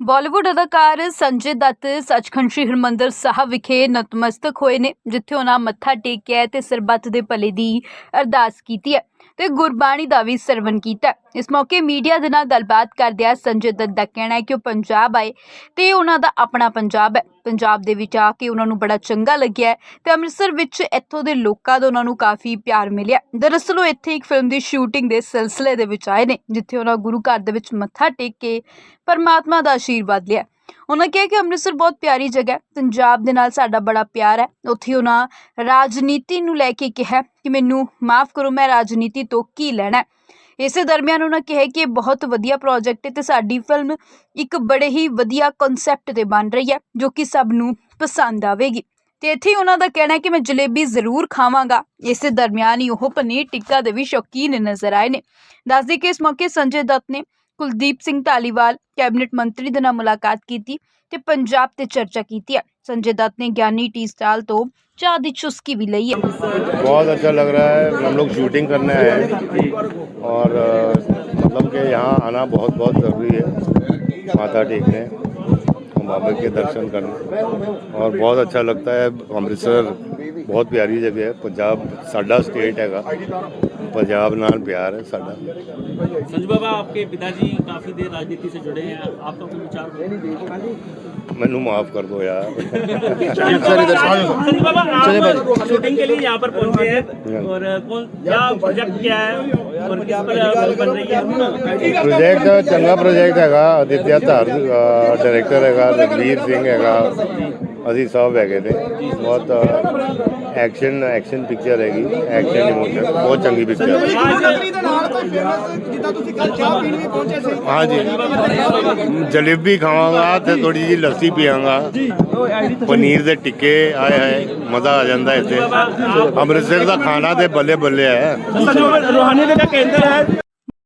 ਬਾਲੀਵੁੱਡ ਅਦਾਕਾਰ ਸੰਜੇ ਦੱਤ ਸੱਚਖੰਡ ਸ੍ਰੀ ਹਰਿਮੰਦਰ ਸਾਹਿਬ ਵਿਖੇ ਨਤਮਸਤਕ ਹੋਏ ਨੇ, ਜਿੱਥੇ ਉਹਨਾਂ ਮੱਥਾ ਟੇਕਿਆ ਹੈ ਤੇ ਸਰਬੱਤ ਦੇ ਭਲੇ ਦੀ ਅਰਦਾਸ ਕੀਤੀ ਹੈ ਤੇ ਗੁਰਬਾਣੀ ਦਾ ਵੀ ਸਰਵਨ ਕੀਤਾ ਇਸ ਮੌਕੇ ਮੀਡੀਆ ਦੇ ਨਾਲ ਗੱਲਬਾਤ ਕਰਦਿਆਂ ਸੰਜੇ ਦੱਤ ਦਾ ਕਹਿਣਾ ਹੈ ਕਿ ਉਹ ਪੰਜਾਬ ਆਏ ਤੇ ਉਹਨਾਂ ਦਾ ਆਪਣਾ ਪੰਜਾਬ ਹੈ। ਪੰਜਾਬ ਦੇ ਵਿੱਚ ਆ ਕੇ ਉਹਨਾਂ ਨੂੰ ਬੜਾ ਚੰਗਾ ਲੱਗਿਆ ਹੈ ਤੇ ਅੰਮ੍ਰਿਤਸਰ ਵਿੱਚ ਇੱਥੋਂ ਦੇ ਲੋਕਾਂ ਦਾ ਉਹਨਾਂ ਨੂੰ ਕਾਫੀ ਪਿਆਰ ਮਿਲਿਆ। ਦਰਅਸਲ ਉਹ ਇੱਥੇ ਇੱਕ ਫਿਲਮ ਦੀ ਸ਼ੂਟਿੰਗ ਦੇ ਸਿਲਸਿਲੇ ਦੇ ਵਿੱਚ ਆਏ ਨੇ, ਜਿੱਥੇ ਉਹਨਾਂ ਗੁਰੂ ਘਰ ਦੇ ਵਿੱਚ ਮੱਥਾ ਟੇਕ ਕੇ ਪਰਮਾਤਮਾ ਦਾ ਆਸ਼ੀਰਵਾਦ ਲਿਆ। ਉਹਨਾਂ ਕਿਹਾ ਕਿ ਅੰਮ੍ਰਿਤਸਰ ਬਹੁਤ ਪਿਆਰੀ ਜਗ੍ਹਾ ਹੈ, ਪੰਜਾਬ ਦੇ ਨਾਲ ਸਾਡਾ ਬੜਾ ਪਿਆਰ ਹੈ। ਉੱਥੇ ਉਹਨਾਂ ਰਾਜਨੀਤੀ ਨੂੰ ਲੈ ਕੇ ਕਿਹਾ ਕਿ ਮੈਨੂੰ ਮਾਫ ਕਰੋ, ਮੈਂ ਰਾਜਨੀਤੀ ਤੋਂ ਕੀ ਲੈਣਾ ਇਸੇ ਦਰਮਿਆਨ ਉਹਨਾਂ ਕਿਹਾ ਕਿ ਇਹ ਬਹੁਤ ਵਧੀਆ ਪ੍ਰੋਜੈਕਟ ਹੈ ਤੇ ਸਾਡੀ ਫਿਲਮ ਇੱਕ ਬੜੇ ਹੀ ਵਧੀਆ ਕਨਸੈਪਟ ਤੇ ਬਣ ਰਹੀ ਹੈ, ਜੋ ਕਿ ਸਭ ਨੂੰ ਪਸੰਦ ਆਵੇਗੀ। ਤੇ ਇੱਥੇ ਉਹਨਾਂ ਦਾ ਕਹਿਣਾ ਹੈ ਕਿ ਮੈਂ ਜਲੇਬੀ ਜ਼ਰੂਰ ਖਾਵਾਂਗਾ। ਇਸੇ ਦਰਮਿਆਨ ਹੀ ਉਹ ਪਨੀਰ ਟਿੱਕਾ ਦੇ ਵੀ ਸ਼ੌਕੀਨ ਨਜ਼ਰ ਆਏ ਨੇ। ਦੱਸਦੇ ਕਿ ਇਸ ਮੌਕੇ ਸੰਜੇ ਦੱਤ ਨੇ ਕੁਲਦੀਪ ਸਿੰਘ ਧਾਲੀਵਾਲ ਕੈਬਨਿਟ ਮੰਤਰੀ ਦੇ ਨਾਲ ਮੁਲਾਕਾਤ ਕੀਤੀ ਤੇ ਪੰਜਾਬ ਤੇ ਚਰਚਾ ਕੀਤੀ ਹੈ ਸੰਜੇ ਦੱਤ ਨੇ ਗਿਆਨੀ ਟੀ ਸਟਾਲ ਤੋਂ ਚਾਹ ਦੀ ਚੁਸਕੀ ਵੀ ਲਈ ਹੈ बहुत अच्छा लग रहा है हम लोग शूटिंग करने आए हैं और अ, मतलब कि यहाँ आना बहुत बहुत ज़रूरी है माथा टेकने और बाबा के दर्शन करने और बहुत अच्छा लगता है अमृतसर बहुत प्यारी जगह है पंजाब साडा स्टेट हैगा पंजाब नाल प्यार है साडा संजू बाबा आपके पिताजी काफी देर राजनीति से जुड़े हैं आपका कोई विचार मैनू माफ़ कर दो यार संजू बाबा आप शूटिंग के लिए यहाँ पर पहुंचे हैं और कौन क्या प्रोजेक्ट क्या है और किस पर बन रही है ਪ੍ਰੋਜੈਕਟ ਚੰਗਾ ਪ੍ਰੋਜੈਕਟ ਹੈਗਾ ਅਦਿੱਤਿਆ ਧਾਰ ਡਾਇਰੈਕਟਰ ਹੈਗਾ ਰਗਵੀਰ ਸਿੰਘ ਹੈਗਾ। ਅਸੀਂ ਸਭ ਹੈਗੇ ਤੇ ਬਹੁਤ ਐਕਸ਼ਨ ਐਕਸ਼ਨ ਪਿਕਚਰ ਹੈਗੀ। ਐਕਸ਼ਨ ਇਮੋਸ਼ਨ ਬਹੁਤ ਚੰਗੀ ਪਿਕਚਰ ਹੈ। ਹਾਂਜੀ। ਜਲੇਬੀ ਖਾਵਾਂਗਾ ਤੇ ਥੋੜੀ ਜੀ ਲੱਸੀ ਪੀਵਾਂਗਾ ਪਨੀਰ ਦੇ ਟਿੱਕੇ ਆਏ ਹਾਏ ਮਜ਼ਾ ਆ ਜਾਂਦਾ ਇੱਥੇ। ਅੰਮ੍ਰਿਤਸਰ ਦਾ ਖਾਣਾ ਤੇ ਬੱਲੇ ਬੱਲੇ ਹੈ ਰੋਹਾਨੀ ਦਾ ਕੇਂਦਰ ਹੈ।